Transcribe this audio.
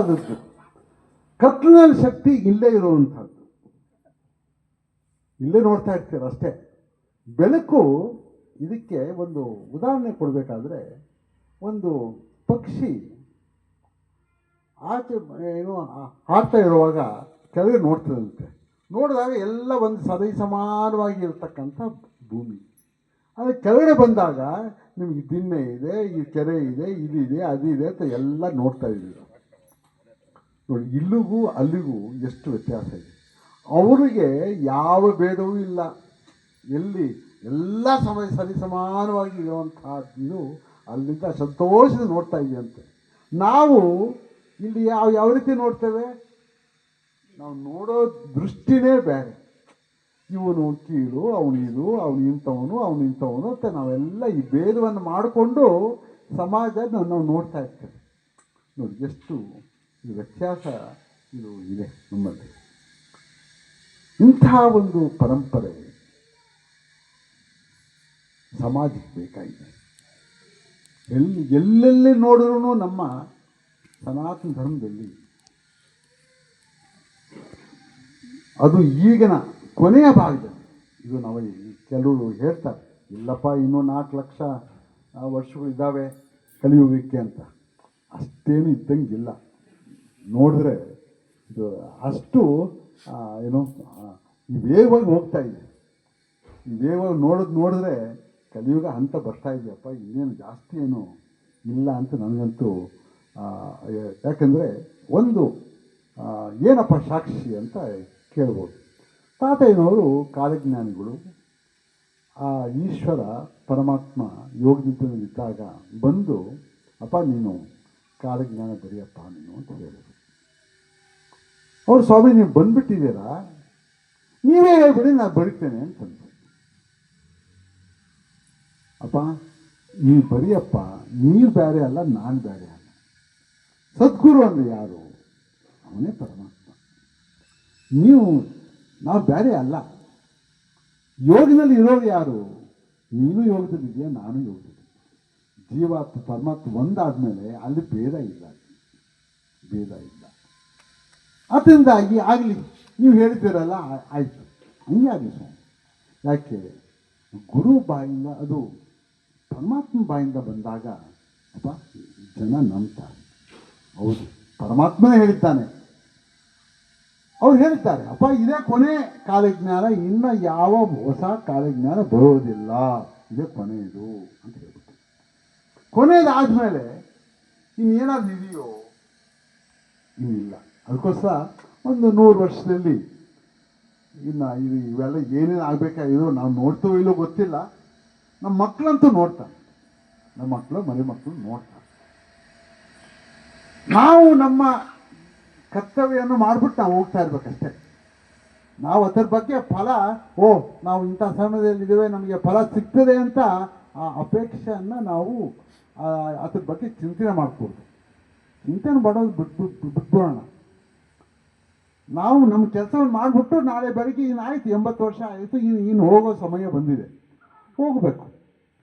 ಆದದ್ದು ಕತ್ಲಿನಲ್ಲಿ ಶಕ್ತಿ ಇಲ್ಲೇ ಇರುವಂಥದ್ದು. ಇಲ್ಲೇ ನೋಡ್ತಾ ಇರ್ತೀರ ಅಷ್ಟೇ. ಬೆಳಕು ಇದಕ್ಕೆ ಒಂದು ಉದಾಹರಣೆ ಕೊಡಬೇಕಾದ್ರೆ ಒಂದು ಪಕ್ಷಿ ಆಚೆ ಏನು ಹಾಡ್ತಾ ಇರುವಾಗ ಕೆಳಗೆ ನೋಡ್ತದಂತೆ. ನೋಡಿದಾಗ ಎಲ್ಲ ಒಂದು ಸದೈ ಸಮಾನವಾಗಿ ಇರತಕ್ಕಂಥ ಭೂಮಿ. ಆದರೆ ಕೆಳಗಡೆ ಬಂದಾಗ ನಿಮಗೆ ದಿನ್ನೆ ಇದೆ, ಈ ಕೆರೆ ಇದೆ, ಇದಿದೆ, ಅದಿದೆ ಅಂತ ಎಲ್ಲ ನೋಡ್ತಾ ಇದ್ದೀರ? ನೋಡಿ, ಇಲ್ಲಿಗೂ ಅಲ್ಲಿಗೂ ಎಷ್ಟು ವ್ಯತ್ಯಾಸ ಇದೆ. ಅವರಿಗೆ ಯಾವ ಭೇದವೂ ಇಲ್ಲ. ಎಲ್ಲಿ ಎಲ್ಲ ಸಮಯ ಸರಿ ಸಮಾನವಾಗಿ ಇರುವಂತಹ ಇದು ಅಲ್ಲಿಂದ ಸಂತೋಷದ ನೋಡ್ತಾ ಇದೆಯಂತೆ. ನಾವು ಇಲ್ಲಿ ಯಾವ ಯಾವ ರೀತಿ ನೋಡ್ತೇವೆ? ನಾವು ನೋಡೋ ದೃಷ್ಟಿನೇ ಬೇರೆ. ಇವನು ಕೀಳು, ಅವನು ಇದು, ಅವನು ಇಂಥವನು ಅವನು ಇಂಥವನು ಅಂತ ನಾವೆಲ್ಲ ಈ ಭೇದವನ್ನು ಮಾಡಿಕೊಂಡು ಸಮಾಜ ನಾವು ನೋಡ್ತಾ ಇರ್ತೇವೆ. ನೋಡಿ, ಎಷ್ಟು ಇದು ವ್ಯತ್ಯಾಸ ಇದು ಇದೆ ನಮ್ಮಲ್ಲಿ. ಇಂಥ ಒಂದು ಪರಂಪರೆ ಸಮಾಜಕ್ಕೆ ಬೇಕಾಗಿದೆ. ಎಲ್ಲಿ ಎಲ್ಲೆಲ್ಲಿ ನೋಡಿದ್ರೂ ನಮ್ಮ ಸನಾತನ ಧರ್ಮದಲ್ಲಿ ಅದು ಈಗಿನ ಕೊನೆಯ ಭಾಗದಲ್ಲಿ. ಇದು ನಾವು ಕೆಲವರು ಹೇಳ್ತಾರೆ, ಇಲ್ಲಪ್ಪ, ಇನ್ನೂ ನಾಲ್ಕು ಲಕ್ಷ ವರ್ಷಗಳು ಇದ್ದಾವೆ ಕಲಿಯುಗಕ್ಕೆ ಅಂತ. ಅಷ್ಟೇನು ಇದ್ದಂಗಿಲ್ಲ. ನೋಡಿದ್ರೆ ಇದು ಅಷ್ಟು ಏನು ಈ ವೇಗವಾಗಿ ಹೋಗ್ತಾ ಇದೆ. ಈ ನೋಡೋದು ನೋಡಿದ್ರೆ ಕಲಿಯುಗ ಹಂತ ಬರ್ತಾ ಇದೆಯಪ್ಪ, ಇನ್ನೇನು ಜಾಸ್ತಿ ಏನು ಇಲ್ಲ ಅಂತ ನನಗಂತೂ ಯಾಕಂದರೆ ಒಂದು ಏನಪ್ಪ ಸಾಕ್ಷಿ ಅಂತ ಕೇಳ್ಬೋದು. ತಾತಯ್ಯನವರು ಕಾಲಜ್ಞಾನಿಗಳು. ಆ, ಈಶ್ವರ ಪರಮಾತ್ಮ ಯೋಗದಿಂದಲಿದ್ದಾಗ ಬಂದು, ಅಪ್ಪ ನೀನು ಕಾಲಜ್ಞಾನ ಬರೆಯಪ್ಪ ನೀನು ಅಂತ ಹೇಳಿದರು. ಅವ್ರು ಸ್ವಾಮಿ ನೀವು ಬಂದ್ಬಿಟ್ಟಿದ್ದೀರಾ? ನೀವೇ ಹೇಳ್ಬಿಡಿ, ನಾನು ಬರಿತೇನೆ ಅಂತಂದ್ರು. ಅಪ್ಪ, ನೀವು ಬರಿಯಪ್ಪ ನೀರು ಬೇರೆ ಅಲ್ಲ, ನಾನು ಬೇರೆ ಅಲ್ಲ. ಸದ್ಗುರು ಅಂದರೆ ಯಾರು? ಅವನೇ ಪರಮಾತ್ಮ. ನೀವು, ನಾವು ಬೇರೆ ಅಲ್ಲ. ಯೋಗದಲ್ಲಿ ಇರೋರು ಯಾರು? ನೀನು ಯೋಗದಲ್ಲಿದೆಯಾ ನಾನು ಯೋಗದಲ್ಲಿ ಜೀವಾತ್ಮ, ಪರಮಾತ್ಮ ಒಂದಾದ ಮೇಲೆ ಅಲ್ಲಿ ಭೇದ ಇಲ್ಲ. ಭೇದ ಇಲ್ಲ. ಅದರಿಂದಾಗಿ ಆಗಲಿ, ನೀವು ಹೇಳಿದ್ದೀರಲ್ಲ ಆಯಿತು. ಹಂಗೆ ಆಗಲಿ ಸ್ವಾಮಿ ಯಾಕೆ? ಗುರು ಬಾಯಿಂದ, ಅದು ಪರಮಾತ್ಮ ಬಾಯಿಂದ ಬಂದಾಗ ಅಪ್ಪ, ಜನ ನಂಬ್ತಾರೆ. ಹೌದು. ಪರಮಾತ್ಮನೇ ಹೇಳ್ತಾನೆ ಅವ್ರು ಹೇಳ್ತಾರೆ ಅಪ್ಪ, ಇದೇ ಕೊನೆ ಕಾಲಜ್ಞಾನ, ಇನ್ನು ಯಾವ ಹೊಸ ಕಾಲಜ್ಞಾನ ಬರೋದಿಲ್ಲ. ಇದೇ ಕೊನೆಯದು ಅಂತ ಹೇಳ್ಬಿಟ್ಟು. ಕೊನೆಯದಾದ್ಮೇಲೆ ಇನ್ನೇನಾದ್ರು ಇದೆಯೋ? ಇನ್ನಿಲ್ಲ ಅದಕ್ಕೋಸ್ಕರ ಒಂದು ನೂರು ವರ್ಷದಲ್ಲಿ ಇನ್ನು ಇದು ಇವೆಲ್ಲ ಏನೇನು ಆಗಬೇಕಾಗಿದ್ರು ನಾವು ನೋಡ್ತೀವೋ ಇಲ್ಲೋ ಗೊತ್ತಿಲ್ಲ. ನಮ್ಮ ಮಕ್ಕಳಂತೂ ನೋಡ್ತಾರೆ. ನಮ್ಮ ಮಕ್ಕಳು ಮರಿ ಮಕ್ಕಳು ನೋಡ್ತಾರೆ. ನಾವು ನಮ್ಮ ಕರ್ತವ್ಯವನ್ನು ಮಾಡ್ಬಿಟ್ಟು ನಾವು ಹೋಗ್ತಾ ಇರ್ಬೇಕಷ್ಟೇ. ನಾವು ಅದರ ಬಗ್ಗೆ ಫಲ, ಓ, ನಾವು ಇಂಥ ಸಮಯದಲ್ಲಿದ್ದೇವೆ, ನಮಗೆ ಫಲ ಸಿಗ್ತದೆ ಅಂತ ಆ ಅಪೇಕ್ಷೆಯನ್ನು ನಾವು ಅದ್ರ ಬಗ್ಗೆ ಚಿಂತನೆ ಮಾಡ್ಕೊಡ್ದು ಚಿಂತನೆ ಮಾಡೋದು ಬಿಟ್ಬಿಟ್ಟು ಬಿಟ್ಬಿಡೋಣ. ನಾವು ನಮ್ಮ ಕೆಲಸವನ್ನು ಮಾಡಿಬಿಟ್ಟು ನಾಳೆ ಬೆಳಗ್ಗೆ ಇನ್ನು ಆಯಿತು ಎಂಬತ್ತು ವರ್ಷ ಆಯಿತು ಇನ್ನು ಇನ್ನು ಹೋಗೋ ಸಮಯ ಬಂದಿದೆ. ಹೋಗಬೇಕು.